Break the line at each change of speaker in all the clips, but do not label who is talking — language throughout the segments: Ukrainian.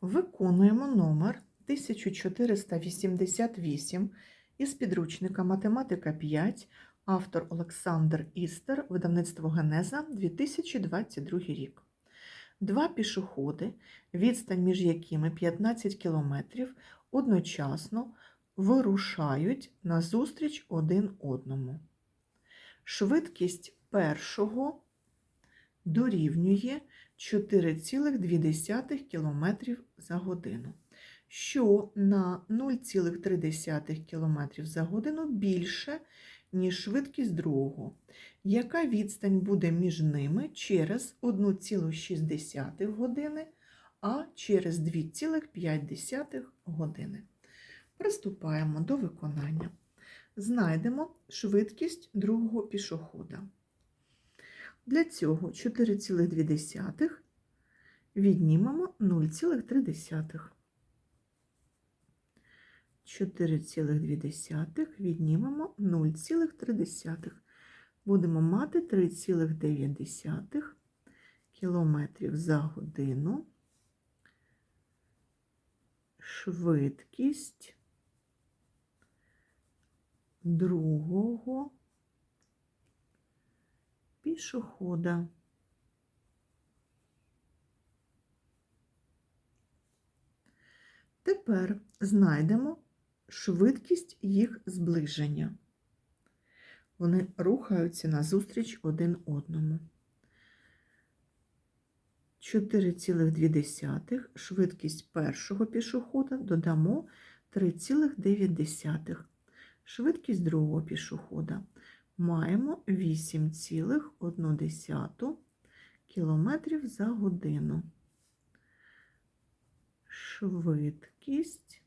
Виконуємо номер 1488 із підручника Математика 5, автор Олександр Істер, видавництво Генеза, 2022 рік. Два пішоходи, відстань між якими 15 кілометрів, одночасно вирушають назустріч один одному. Швидкість першого дорівнює 4,2 км за годину, що на 0,3 км за годину більше, ніж швидкість другого. Яка відстань буде між ними через 1,6 години, а через 2,5 години? Приступаємо до виконання. Знайдемо швидкість другого пішохода. Для цього 4,2 віднімемо 0,3. 4,2 віднімемо 0,3. Будемо мати 3,9 кілометрів за годину. Швидкість другого пішохода. Тепер знайдемо швидкість їх зближення. Вони рухаються назустріч один одному. 4,2 швидкість першого пішохода додамо 3,9. Швидкість другого пішохода маємо 8,1 км за годину. Швидкість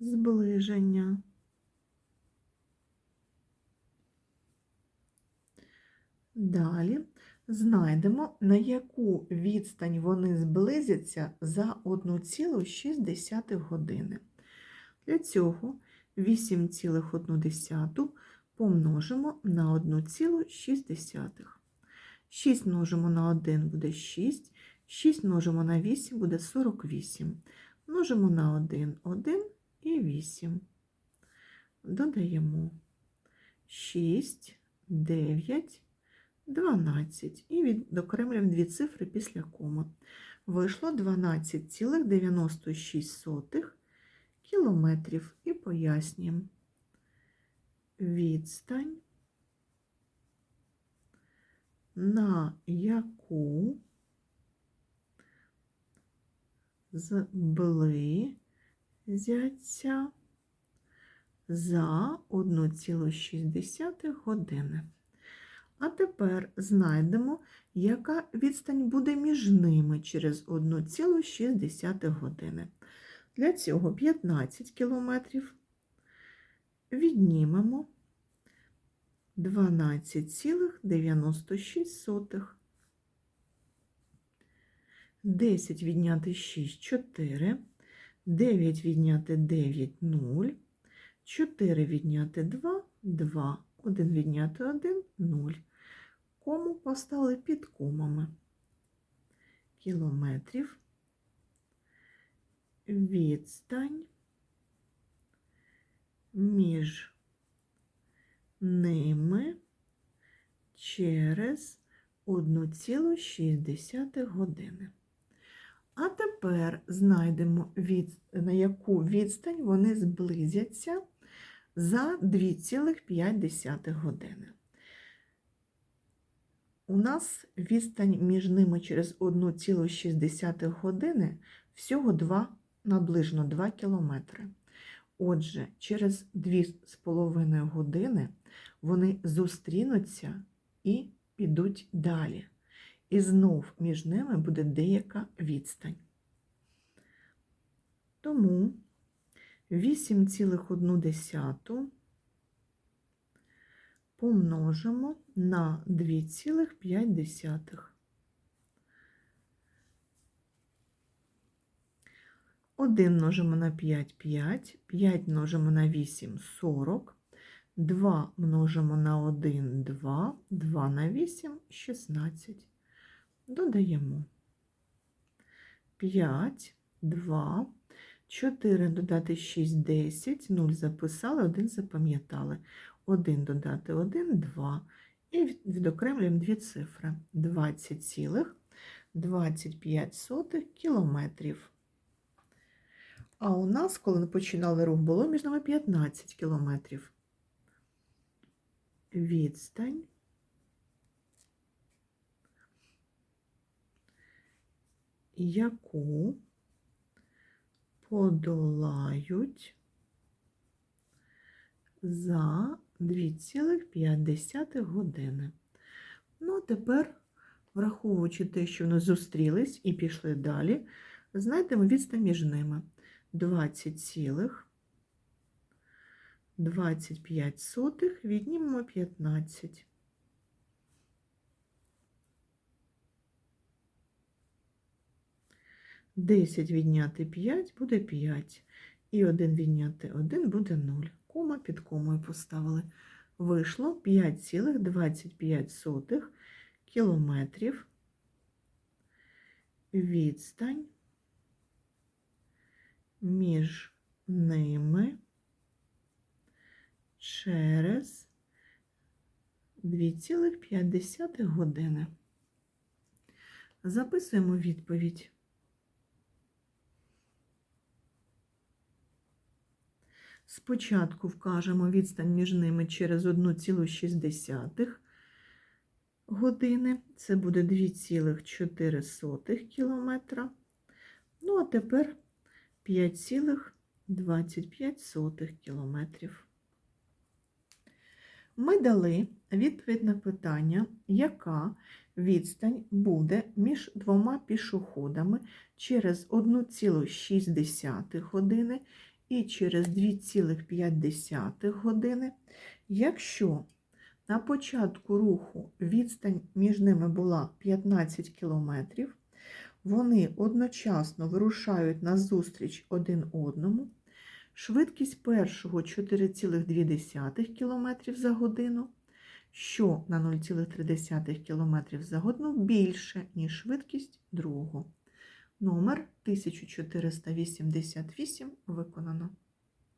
зближення. Далі знайдемо, на яку відстань вони зблизяться за 1,6 години. Для цього 8,1 помножимо на 1,6. 6 множимо на 1 буде 6, 6 множимо на 8 буде 48. Множимо на 1 1 і 8. Додаємо 6, 9, 12. І відокремлюємо дві цифри після коми. Вийшло 12,96 кілометрів і пояснюємо відстань, на яку зблизяться за 1,6 години. А тепер знайдемо, яка відстань буде між ними через 1,6 години. Для цього 15 кілометрів. Віднімемо 12,96. 10 відняти 6 4, 9 відняти 9 0, 4 відняти 2 2, 1 відняти 1 0. Кому поставили під комами? Кілометрів відстань між ними через 1,6 години. А тепер знайдемо, від, на яку відстань вони зблизяться за 2,5 години. У нас відстань між ними через 1,6 години всього 2 наближено 2 кілометри. Отже, через 2,5 години вони зустрінуться і підуть далі. І знов між ними буде деяка відстань. Тому 8,1 помножимо на 2,5. 1 множимо на 5 – 5, 5 множимо на 8 – 40, 2 множимо на 1 – 2, 2 на 8 – 16. Додаємо 5, 2, 4 додати 6, 10, 0 записали, 1 запам'ятали. 1 додати 1, 2. І відокремлюємо дві цифри. 20,25 кілометрів. А у нас, коли ми починали рух, було між нами 15 кілометрів. Відстань яку подолають за 2,5 години. Ну, а тепер, враховуючи те, що вони зустрілись і пішли далі, знайдемо відстань між ними 20,25 віднімемо 15. Десять відняти 5 буде 5. І 1 відняти 1 буде 0. Кома під комою поставили. Вийшло 5,25 кілометрів. Відстань між ними через 2,5 години. Записуємо відповідь. Спочатку вкажемо відстань між ними через 1,6 години. Це буде 2,4 кілометра. Ну, а тепер 5,25 кілометрів. Ми дали відповідь на питання, яка відстань буде між двома пішоходами через 1,6 години і через 2,5 години, якщо на початку руху відстань між ними була 15 кілометрів, вони одночасно вирушають на зустріч один одному, швидкість першого 4,2 км за годину, що на 0,3 км за годину більше, ніж швидкість другого. Номер 1488 виконано.